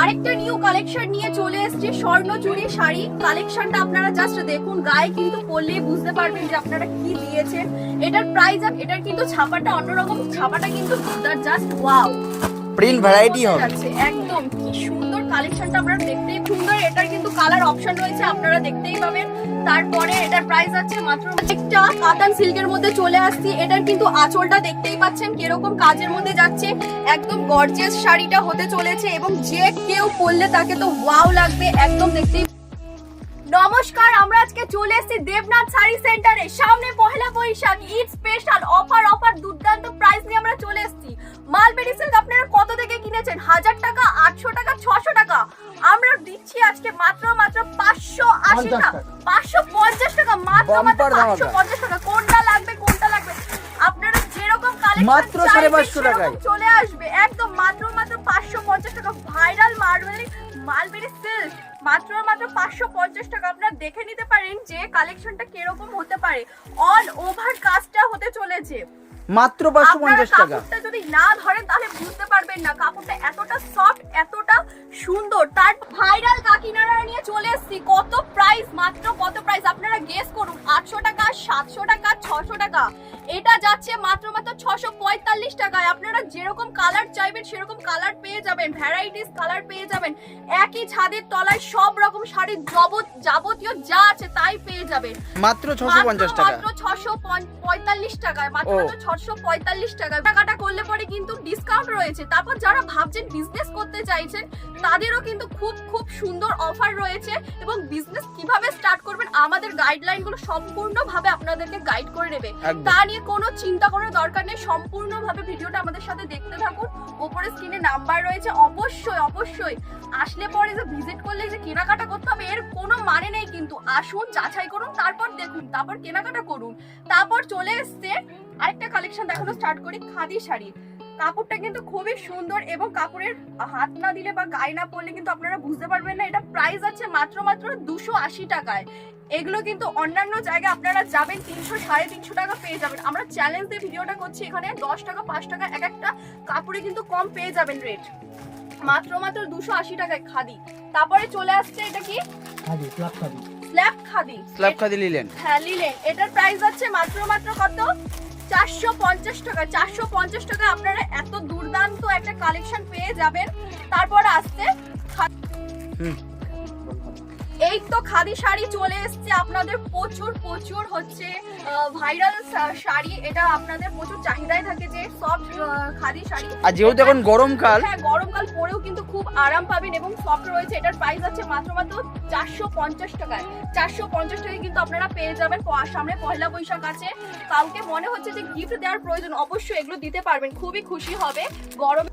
আরেকটা new collection নিয়ে চলে এসেছে স্বর্ণচুরি শাড়ি। কালেকশনটা আপনারা জাস্ট দেখুন, গায়ে কিন্তু পরলেই বুঝতে পারবেন যে আপনারা কি দিয়েছেন। এটার প্রাইস এটার কিন্তু ছাপাটা অন্যরকম, ছাপাটা কিন্তু জাস্ট ওয়াও প্রিন্ট ভ্যারাইটি হবে। একদম। কি সুন্দর কালেকশনটা আপনারা দেখতেই সুন্দর। এটার কিন্তু কালার অপশন রয়েছে আপনারা দেখতেই পাবেন। তারপরে এটার প্রাইস আছে মাত্র একটা কাতান সিল্কের মধ্যে চলে আসছি। এটার কিন্তু আঁচলটা দেখতেই পাচ্ছেন কীরকম কাজের মধ্যে যাচ্ছে। একদম গর্জিয়াস শাড়িটা হতে চলেছে এবং যে কেউ পরলে তাকে তো ওয়াও লাগবে একদম দেখতেই নমস্কার আমরা আজকে চলে এসেছি দেবনাথ শাড়ি সেন্টারে সামনে Pohela Boishakh Eid special offer offer দুর্দান্ত প্রাইস নিয়ে আমরা চলে এসেছি। মালবেরি সিল্ক আপনারা কত থেকে কিনেছেন? হাজার টাকা আটশো টাকা ছশো টাকা? আমরা দিচ্ছি আজকে মাত্র মাত্র পাঁচশো আশি টাকা। পাঁচশো পঞ্চাশ টাকা মাত্র মাত্র পাঁচশো পঞ্চাশ টাকা। কোনটা লাগবে কোনটা লাগবে? আপনারা যেরকম মাত্র সাড়ে পাঁচশো টাকায়। চলে আসবে। একদম মাত্র মাত্র পাঁচশো পঞ্চাশ টাকা। ভাইরাল মার্বেলি মালবেরি সিল্ক মাত্র মাত্র পাঁচশো পঞ্চাশ টাকা। আপনারা দেখে নিতে পারেন যে কালেকশনটা কীরকম হতে পারে। অল ওভার কাজটা হতে চলেছে। মাত্র পাঁচশো পঞ্চাশ টাকা। যদি না ধরেন তাহলে বুঝতে পারবেন না। কাপড়টা এতটা সফট এতটা সুন্দর। তার ভাইরাল কাকিনারা নিয়ে চলে এসেছি। কত প্রাইস মাত্র কত প্রাইস আপনারা গেস করুন। আটশো টাকা সাতশো টাকা ছশো টাকা। এটা যাচ্ছে মাত্র মাত্র ছশো পঁয়তাল্লিশ টাকায়। আপনারা যেরকম কালার চাইবেন সেরকম কালার পেয়ে যাবেন। ভ্যারাইটিস কালার পেয়ে যাবেন। একই ছাদের তলায় সব রকম শাড়ির জবত যাবতীয় যা আছে তাই পেয়ে যাবেন। মাত্র ছশো পঞ্চাশ টাকা। মাত্র ছশো পঁয়তাল্লিশ টাকায়। মাত্র। মাত্র ছশো পঁয়তাল্লিশ টাকায় টাকাটা করলে পরে কিন্তু ডিসকাউন্ট রয়েছে। তারপর যারা ভাবছেন বিজনেস করতে চাইছেন তাদেরও কিন্তু খুব খুব সুন্দর অফার রয়েছে এবং বিজনেস কীভাবে স্টার্ট করবেন আমাদের গাইডলাইনগুলো সম্পূর্ণভাবে আপনাদেরকে গাইড করে নেবে। তা নিয়ে কোনো চিন্তা করার দরকার নেই। সম্পূর্ণভাবে ভিডিওটা আমাদের সাথে দেখতে থাকুন। ওপরে স্ক্রিনে নাম্বার রয়েছে। অবশ্যই অবশ্যই। আসলে পরে যে ভিজিট করলে যে কেনাকাটা করতে হবে এর কোনো মানে নেই কিন্তু। আসুন যাচাই করুন তারপর দেখুন তারপর কেনাকাটা করুন। তারপর চলে এসছে আরেকটা কালেকশন দেখানো স্টার্ট করি খাদি শাড়ি। কাপড়টা কিন্তু খুবই সুন্দর এবং কাপড়ের হাত না দিলে বা গায়ে না পড়লে কিন্তু আপনারা বুঝতে পারবেন না এটা প্রাইস আছে মাত্র মাত্র দুশো আশি টাকায়। এগুলো কিন্তু অন্যান্য জায়গায় আপনারা যাবেন তিনশো সাড়ে তিনশো টাকা পেয়ে যাবেন। আমরা চ্যালেঞ্জ দিয়ে ভিডিওটা করছি এখানে দশ টাকা পাঁচ টাকা এক একটা কাপড়ে কিন্তু কম পেয়ে যাবেন রেট মাত্র মাত্র দুশো আশি টাকায় খাদি। তারপরে চলে আসছে এটা কি? Slub khadi. Slub khadi. Linen হ্যাঁ লিলেন। এটার প্রাইস আছে মাত্র মাত্র কত? চারশো পঞ্চাশ টাকা, চারশো পঞ্চাশ টাকা আপনারা এত দুর্দান্ত একটা কালেকশন পেয়ে যাবেন তারপর আসতে। এই তো খাদি শাড়ি চলে এসছে। আপনাদের প্রচুর প্রচুর হচ্ছে ভাইরাল শাড়ি। এটা আপনাদের প্রচুর চাহিদাই থাকে যে সফট খাদি শাড়ি। আর যেহেতু এখন গরমকাল। হ্যাঁ গরমকাল পরেও কিন্তু খুব আরাম পাবেন এবং সফট রয়েছে। এটার প্রাইস আছে মাত্র মাত্র চারশো পঞ্চাশ টাকায়। চারশো পঞ্চাশ টাকায় কিন্তু আপনারা পেয়ে যাবেন। সামনে পয়লা বৈশাখ আছে। কাউকে মনে হচ্ছে যে গিফট দেওয়ার প্রয়োজন অবশ্যই এগুলো দিতে পারবেন। খুবই খুশি হবে। গরম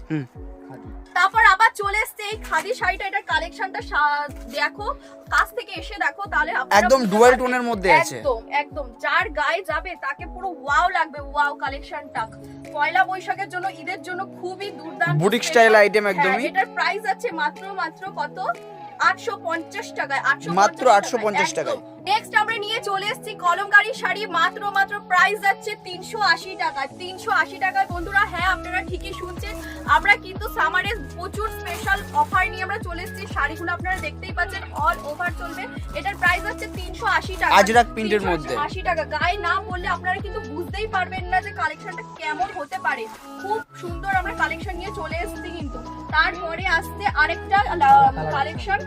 তারপর আবার চলে এসছে এই খাদি শাড়িটা এটার কালেকশনটা দেখো কাছ থেকে এসে দেখো তাহলে একদম ডুয়াল। টোনের মধ্যে আছে। একদম একদম। যার গায়ে যাবে তাকে পুরো ওয়াও লাগবে ওয়াও কালেকশনটা পয়লা বৈশাখের জন্য ঈদের জন্য খুবই দুর্দান্ত বুটিক। স্টাইল আইটেম হ্যাঁ, একদমই। এটার প্রাইস আছে মাত্র মাত্র কত? আটশো পঞ্চাশ টাকায় আটশো মাত্র 850 টাকায়। নেক্সট আমরা নিয়ে চলে এসেছি কলমকারী শাড়ি মাত্র মাত্র প্রাইস যাচ্ছে তিনশো আশি টাকায় তিনশো আশি টাকায় বন্ধুরা হ্যাঁ আপনারা ঠিকই শুনছেন। আমরা কিন্তু সামারে প্রচুর স্পেশাল অফার নিয়ে আমরা চলে এসেছি। শাড়িগুলো আপনারা দেখতেই পাচ্ছেন অল ওভার চলবে। এটার প্রাইস হচ্ছে তিনশো আশি টাকা। আজরাক প্রিন্টের মধ্যে। আশি টাকা। গায়ে না পড়লে আপনারা কিন্তু বুঝতেই পারবেন না যে কালেকশনটা কেমন হতে পারে। খুব সুন্দর আমরা কালেকশন নিয়ে চলে এসেছি কিন্তু। তারপরে আসছে আরেকটা collection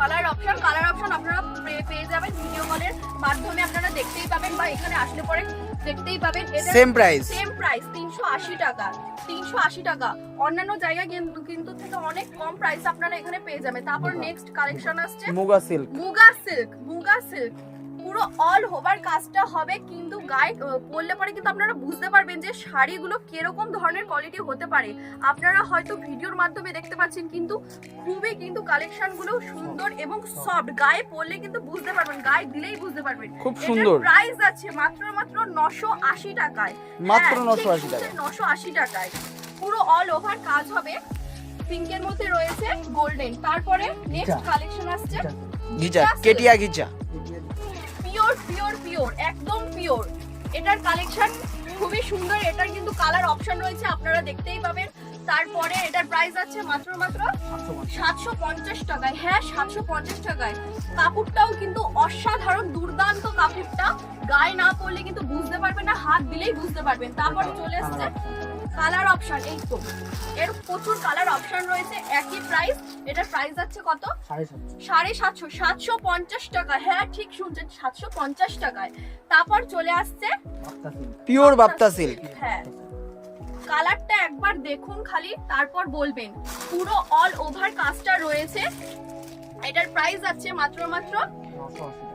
colour option colour option আপনারা পেয়ে যাবেন ভিডিও কলের মাধ্যমে। আপনারা দেখতেই পাবেন বা এখানে আসলে পরে দেখতেই পাবেন সেম প্রাইস সেম প্রাইস তিনশো আশি টাকা তিনশো আশি টাকা। অন্যান্য জায়গায় কিন্তু কিন্তু থেকে অনেক কম প্রাইস আপনারা এখানে পেয়ে যাবেন। তারপর নেক্সট কালেকশন আসছে। Muga silk muga silk muga silk পুরো অল ওভার কাজটা হবে কিন্তু গায়ে পরলে পরে কিন্তু আপনারা বুঝতে পারবেন যে শাড়িগুলো কীরকম ধরনের কোয়ালিটি হতে পারে। আপনারা হয়তো ভিডিওর মাধ্যমে দেখতে পাচ্ছেন কিন্তু খুবই কিন্তু কালেকশনগুলো সুন্দর এবং সফট গায়ে পরলে কিন্তু বুঝতে পারবেন গায়ে দিলেই বুঝতে পারবেন। খুব সুন্দর। প্রাইস আছে মাত্র মাত্র নশো আশি টাকায়। মাত্র হ্যাঁ, 980 ঠিক টাকায়। নশো আশি টাকায়। পুরো অল ওভার কাজ হবে। পিঙ্কের মধ্যে রয়েছে গোল্ডেন তারপরে নেক্সট কালেকশন আসছে ghicha katia ghicha pure pure pure একদম পিওর এটার কালেকশন খুবই সুন্দর, এটার কিন্তু কালার অপশন রয়েছে, আপনারা দেখতেই পাবেন। তারপরে এটার প্রাইস আছে মাত্র মাত্র সাতশো পঞ্চাশ টাকায়। হ্যাঁ সাতশো পঞ্চাশ টাকায়। কাপড়টাও কিন্তু অসাধারণ, দুর্দান্ত কাপড়টা। গায়ে না পড়লে কিন্তু বুঝতে পারবেন না, হাত দিলেই বুঝতে পারবেন। তারপরে চলে এসছে কালার অপশন এই তো। এর প্রচুর কালার অপশন রয়েছে একই প্রাইস এটার প্রাইস আছে কত? সাড়ে সাতশো। সাতশো পঞ্চাশ টাকা হ্যাঁ ঠিক শুনছেন সাতশো পঞ্চাশ টাকায়। তারপর চলে আসছে পিওর বাপ্তা সিল্ক। হ্যাঁ। কালারটা একবার দেখুন খালি তারপর বলবেন। পুরো অল ওভার কাজটা রয়েছে। এটার প্রাইস আছে মাত্র মাত্র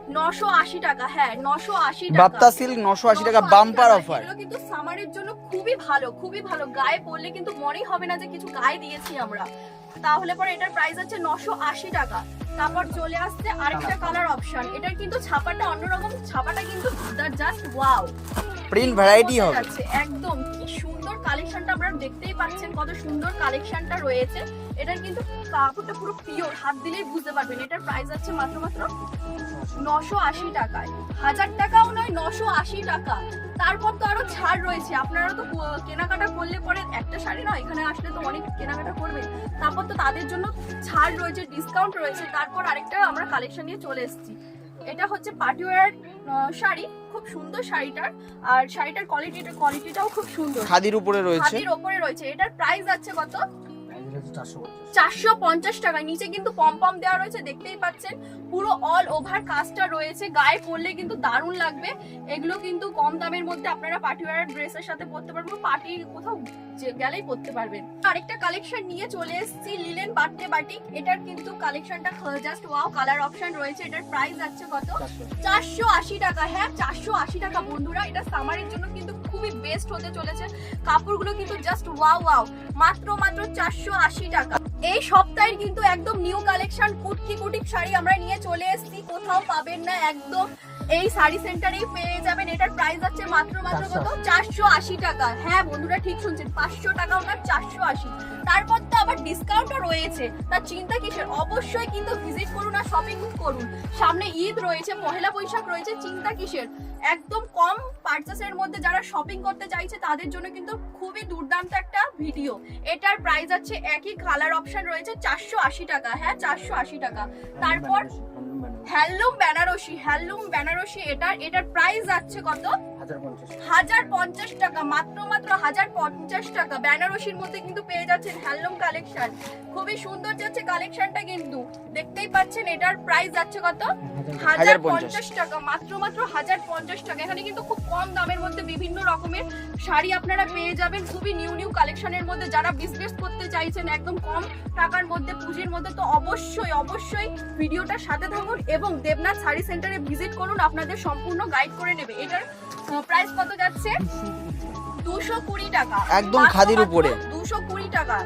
নশো আশি টাকা হ্যাঁ নশো আশি বাপ্তা সিল্ক নশো আশি টাকা বাম্পার অফার এগুলো কিন্তু সামারের জন্য খুবই ভালো খুবই ভালো। গায়ে পরলে কিন্তু মনেই হবে না যে কিছু গায়ে দিয়েছি আমরা। তাহলে পরে এটার প্রাইস আছে নশো আশি টাকা। তারপর চলে আসছে আরেকটা কালার অপশন এটার কিন্তু ছাপাটা অন্যরকম ছাপাটা কিন্তু জাস্ট ওয়াও প্রিন্ট ভ্যারাইটি হবে। একদম। কি সুন্দর কালেকশনটা আপনারা দেখতেই পাচ্ছেন কত সুন্দর কালেকশনটা রয়েছে। এটার কিন্তু কাপড়টা পুরো পিওর হাত দিলেই বুঝতে পারবেন। এটার প্রাইস আছে মাত্র মাত্র নশো আশি টাকায়। হাজার টাকাও নয় নশো আশি টাকা। তারপর তো আরও ছাড় রয়েছে। আপনারা তো কেনাকাটা করলে পরে একটা শাড়ি না, এখানে আসলে তো অনেক কেনাকাটা করবে তারপর তো তাদের জন্য ছাড় রয়েছে ডিসকাউন্ট রয়েছে। তারপর আরেকটা আমরা কালেকশন নিয়ে চলে এসেছি। এটা হচ্ছে পার্টিওয়ার শাড়ি খুব সুন্দর শাড়িটার। আর শাড়িটার কোয়ালিটিটা কোয়ালিটিটাও খুব সুন্দর। খাদির উপরে রয়েছে। হাতির ওপরে রয়েছে। এটার প্রাইস আছে কত? চারশো পঞ্চাশ। টাকা। নিচে কিন্তু দেওয়া রয়েছে দেখতেই পাচ্ছেন। পুরো অল ওভার কাজটা রয়েছে। গায়ে পরলে কিন্তু দারুণ লাগবে। এগুলো কিন্তু কম দামের মধ্যে আপনারা পার্টি ওয়ার ড্রেসের সাথে পরতে পারবেন। পার্টি কোথাও গেলেই পড়তে পারবেন। আরেকটা কালেকশন নিয়ে চলে এসেছি লিলেন বার্থডে বাটিক এটার কিন্তু কালেকশনটা জাস্ট ওয়াও কালার অপশন রয়েছে। এটার প্রাইস আছে কত? চারশো আশি টাকা। হ্যাঁ চারশো আশি টাকা বন্ধুরা। এটা সামারের জন্য কিন্তু খুবই বেস্ট হতে চলেছে। কাপড়গুলো কিন্তু জাস্ট ওয়াও ওয়াও মাত্র মাত্র চারশো আশি টাকা। এই সপ্তাহের কিন্তু একদম নিউ কালেকশন কুটকি কুটিক শাড়ি আমরা নিয়ে চলে এসেছি। কোথাও পাবেন না একদম। এই শাড়ি সেন্টারেই পেয়ে যাবেন। এটার প্রাইস আছে মাত্র মাত্র কত? চারশো আশি টাকা। হ্যাঁ বন্ধুরা ঠিক শুনছেন। পাঁচশো টাকা না চারশো আশি। তারপর তো আবার ডিসকাউন্টও রয়েছে। তার চিন্তা কিসের? অবশ্যই কিন্তু ভিজিট করুন আর শপিং করুন। সামনে ঈদ রয়েছে পহেলা বৈশাখ রয়েছে চিন্তা কিসের? একদম কম পার্চেসের মধ্যে যারা শপিং করতে চাইছে তাদের জন্য কিন্তু খুবই ভিডিও। এটার প্রাইস আছে একই কালার অপশন রয়েছে চারশো আশি টাকা। হ্যাঁ চারশো আশি টাকা। তারপর হ্যালুম বেনারসি হ্যান্ডলুম বেনারসি এটার এটার প্রাইস আছে কত? হাজার পঞ্চাশ টাকা। মাত্র মাত্র হাজার পঞ্চাশ টাকা। বেনারসির মধ্যে কিন্তু পেয়ে যাচ্ছেন হ্যান্ডলুম কালেকশন। খুবই সুন্দর যাচ্ছে কালেকশনটা কিন্তু। দেখতেই পাচ্ছেন এটার প্রাইস যাচ্ছে কত? হাজার। পঞ্চাশ টাকা, মাত্র মাত্র হাজার পঞ্চাশ টাকা। এখানে কিন্তু খুব কম দামের মধ্যে বিভিন্ন রকমের শাড়ি আপনারা পেয়ে যাবেন। খুবই নিউ নিউ কালেকশনের মধ্যে যারা বিজনেস করতে চাইছেন একদম কম টাকার মধ্যে, পুঁজির মধ্যে, তো অবশ্যই অবশ্যই ভিডিওটার সাথে থাকুন এবং দেবনাথ শাড়ি সেন্টারে ভিজিট করুন। আপনাদের সম্পূর্ণ গাইড করে নেবে। এটার প্রাইস কত যাচ্ছে? দুশো কুড়ি টাকা। একদম খাদির উপরে। দুশো কুড়ি টাকা।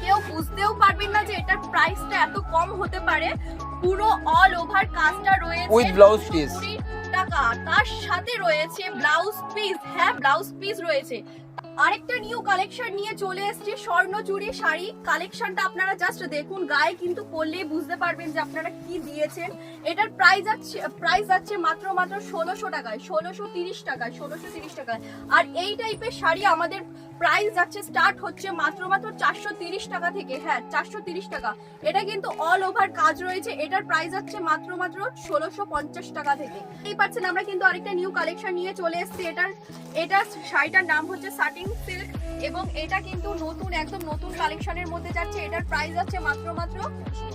কেউ বুঝতেও পারবেন না যে এটার প্রাইসটা এত কম হতে পারে। পুরো অল ওভার কাজটা রয়েছে উইথ ব্লাউজ পিস টাকা। তার সাথে রয়েছে ব্লাউজ পিস হ্যাঁ ব্লাউজ পিস রয়েছে। আরেকটা নিউ কালেকশন নিয়ে চলে এসেছে স্বর্ণচুরি শাড়ি। কালেকশনটা আপনারা জাস্ট দেখুন, গায়ে কিন্তু পরলেই বুঝতে পারবেন যে আপনারা কি দিয়েছেন। এটার প্রাইস আছে প্রাইস আছে মাত্র মাত্র ষোলোশো টাকায়, ষোলোশো তিরিশ টাকায়, ষোলোশো তিরিশ টাকায়। আর এই টাইপের শাড়ি আমাদের প্রাইস যাচ্ছে স্টার্ট হচ্ছে মাত্র মাত্র চারশো তিরিশ টাকা থেকে। হ্যাঁ চারশো তিরিশ টাকা। এটা কিন্তু অল ওভার কাজ রয়েছে। এটার প্রাইস যাচ্ছে মাত্র মাত্র ষোলোশো পঞ্চাশ টাকা থেকে। এই পাচ্ছেন আমরা কিন্তু আরেকটা নিউ কালেকশন নিয়ে চলে এসেছি। এটার এটা শাড়িটার নাম হচ্ছে সাটিং সিল্ক এবং এটা কিন্তু নতুন, একদম নতুন কালেকশনের মধ্যে যাচ্ছে। এটার প্রাইস যাচ্ছে মাত্র মাত্র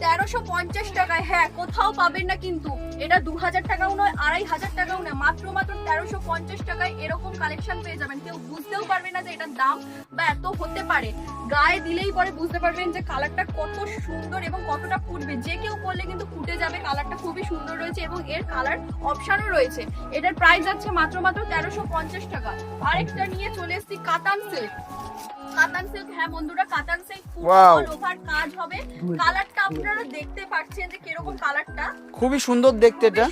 তেরোশো পঞ্চাশ টাকায়। হ্যাঁ কোথাও পাবেন না কিন্তু। এটা দু হাজার টাকাও নয়, আড়াই হাজার টাকাও নয়। মাত্র মাত্র তেরোশো পঞ্চাশ টাকায় এরকম কালেকশন পেয়ে যাবেন। কেউ বুঝতেও পারবে না যে এটার দাম বা এত হতে পারে। গায়ে দিলেই পরে বুঝতে পারবেন যে কালারটা কত সুন্দর এবং কতটা ফুটবে। যে কেউ পরলে কিন্তু ফুটে যাবে কালারটা খুবই সুন্দর রয়েছে এবং এর কালার অপশনও রয়েছে। এটার প্রাইস আছে মাত্র মাত্র তেরোশো পঞ্চাশ টাকা। আরেকটা নিয়ে চলে এসেছি কাতান সিল্ক কাতান সিল্ক হ্যাঁ বন্ধুরা কাতান সিল্ক Wow. ওভার কাজ হবে। কালারটা আপনারা দেখতে পাচ্ছেন যে কীরকম কালারটা খুবই সুন্দর দেখতে এটা।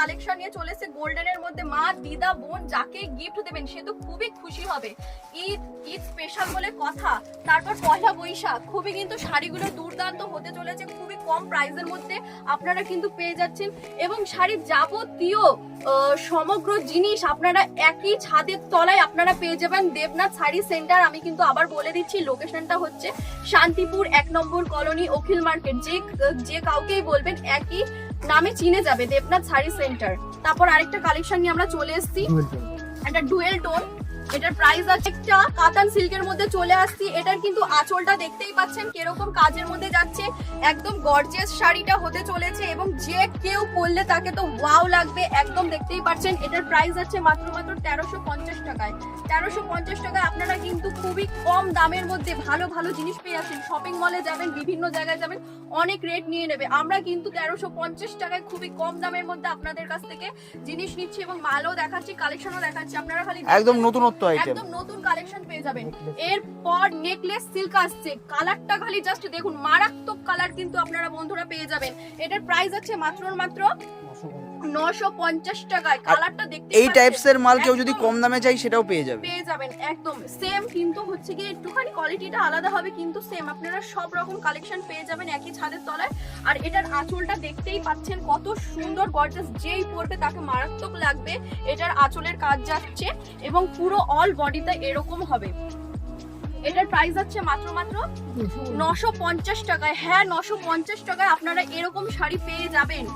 কালেকশন নিয়ে চলেছে গোল্ডেনের মধ্যে। মা, দিদা, বোন যাকে গিফট দেবেন, সে তো খুবই খুশি হবে। ঈদ ঈদ স্পেশাল বলে কথা। তারপর পয়লা বৈশাখ, খুবই কিন্তু শাড়িগুলো দুর্দান্ত হতে চলেছে, খুবই কম প্রাইসের মধ্যে আপনারা কিন্তু পেয়ে যাচ্ছেন। এবং শাড়ির যাবতীয় সমগ্র জিনিস আপনারা একই ছাদের তলায় আপনারা পেয়ে যাবেন। দেবনাথ শাড়ি সেন্টার আমি কিন্তু আবার বলে দিচ্ছি লোকেশনটা হচ্ছে শান্তিপুর এক নম্বর কলোনি অখিল মার্কেট যে যে কাউকেই বলবেন, একই নামে চিনে যাবে দেবনাথ শাড়ি সেন্টার তারপর আরেকটা কালেকশন নিয়ে আমরা চলে এসেছি। একটা ডুয়েল টোন এটার প্রাইস আছে একটা। কাতান সিল্কের মধ্যে চলে আসছি। এটার কিন্তু আঁচলটা দেখতেই পাচ্ছেন কীরকম কাজের মধ্যে যাচ্ছে। একদম গর্জিয়াস শাড়িটা হতে চলেছে এবং যে কেউ পরলে তাকে তো ওয়াও লাগবে, একদম দেখতেই পাচ্ছেন। এটার প্রাইস আছে মাত্র মাত্র তেরোশো পঞ্চাশ টাকায়। তেরোশো পঞ্চাশ টাকায় আপনারা কিন্তু খুবই কম দামের মধ্যে ভালো ভালো জিনিস পেয়ে যাচ্ছেন। শপিং মলে যাবেন, বিভিন্ন জায়গায় যাবেন, অনেক রেট নিয়ে নেবে। আমরা কিন্তু তেরোশো পঞ্চাশ টাকায় খুবই কম দামের মধ্যে আপনাদের কাছ থেকে জিনিস নিচ্ছি এবং মালও দেখাচ্ছি কালেকশনও দেখাচ্ছি। আপনারা খালি একদম দেখবেন। নতুনত্ব আইটেম একদম নতুন কালেকশন পেয়ে যাবেন। এরপর নেকলেস সিল্ক আসছে। কালারটা খালি জাস্ট দেখুন, মারাত্মক কালার কিন্তু আপনারা বন্ধুরা পেয়ে যাবেন। এটার প্রাইস আছে মাত্র মাত্র নশো পঞ্চাশ টাকায় কালারটা দেখতে এই টাইপস এর মাল কেউ যদি কম দামে চাই সেটাও পেয়ে যাবে। পেয়ে যাবেন একদম। সেম কিন্তু হচ্ছে কি একটুখানি কোয়ালিটিটা আলাদা হবে কিন্তু সেম আপনারা সব রকম কালেকশন পেয়ে যাবেন একই ছাদের তলায়। আর এটার আঁচলটা দেখতেই পাচ্ছেন কত সুন্দর গর্জাস যেই পরবে তাকে মারাত্মক লাগবে। এটার আঁচলের কাজ যাচ্ছে এবং পুরো অল বডিতে এরকম হবে। এটার প্রাইস আছে মাত্র মাত্র নশো পঞ্চাশ টাকায়। হ্যাঁ নশো পঞ্চাশ টাকায় আপনারা এরকম শাড়ি পেয়ে যাবেন।